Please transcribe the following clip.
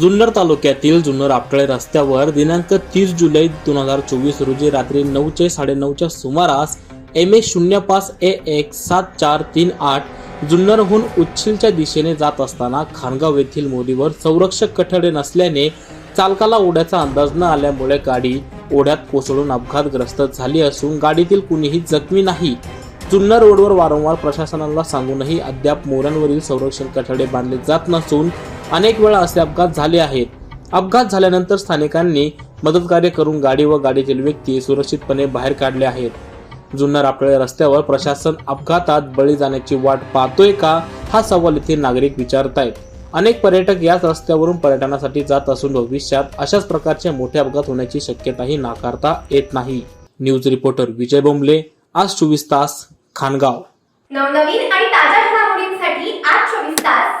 जुन्नर तालुक्यातील जुन्नर आपटळे रस्त्यावर दिनांक तीस जुलै दोन हजार चोवीस रोजी रात्री नऊचे साडेनऊच्या सुमारास एम ए शून्य पाच ए एक सात चार तीन आठ जुन्नरहून उच्छिलच्या दिशेने जात असताना खानगाव येथील मोदीवर संरक्षक कठडे नसल्याने चालकाला ओढ्याचा अंदाज न आल्यामुळे गाडी ओढ्यात कोसळून अपघातग्रस्त झाली असून गाडीतील कुणीही जखमी नाही. जुन्नर रोडवर वारंवार प्रशासनाला सांगूनही अद्याप मोरांवरील संरक्षण कठडे बांधले जात नसून अनेक वेळा असे अपघात झाले आहेत. अपघात झाल्यानंतर स्थानिकांनी मदतकार्य करून गाडी व गाडीतील व्यक्ती सुरक्षितपणे बाहेर काढले आहेत. जुन्नर आपल्या रस्त्यावर प्रशासन अपघातात बळी जाण्याची वाट पाहतोय का हा सवाल येथे नागरिक विचारतायत. अनेक पर्यटक याच रस्त्यावरून पर्यटनासाठी जात असून भविष्यात अशाच प्रकारचे मोठे अपघात होण्याची शक्यताही नाकारता येत नाही. न्यूज रिपोर्टर विजय बोंबले आज चोवीस तास खानगाव. नवनवीन आणि ताज्या घडामोडींसाठी आज चोवीस तास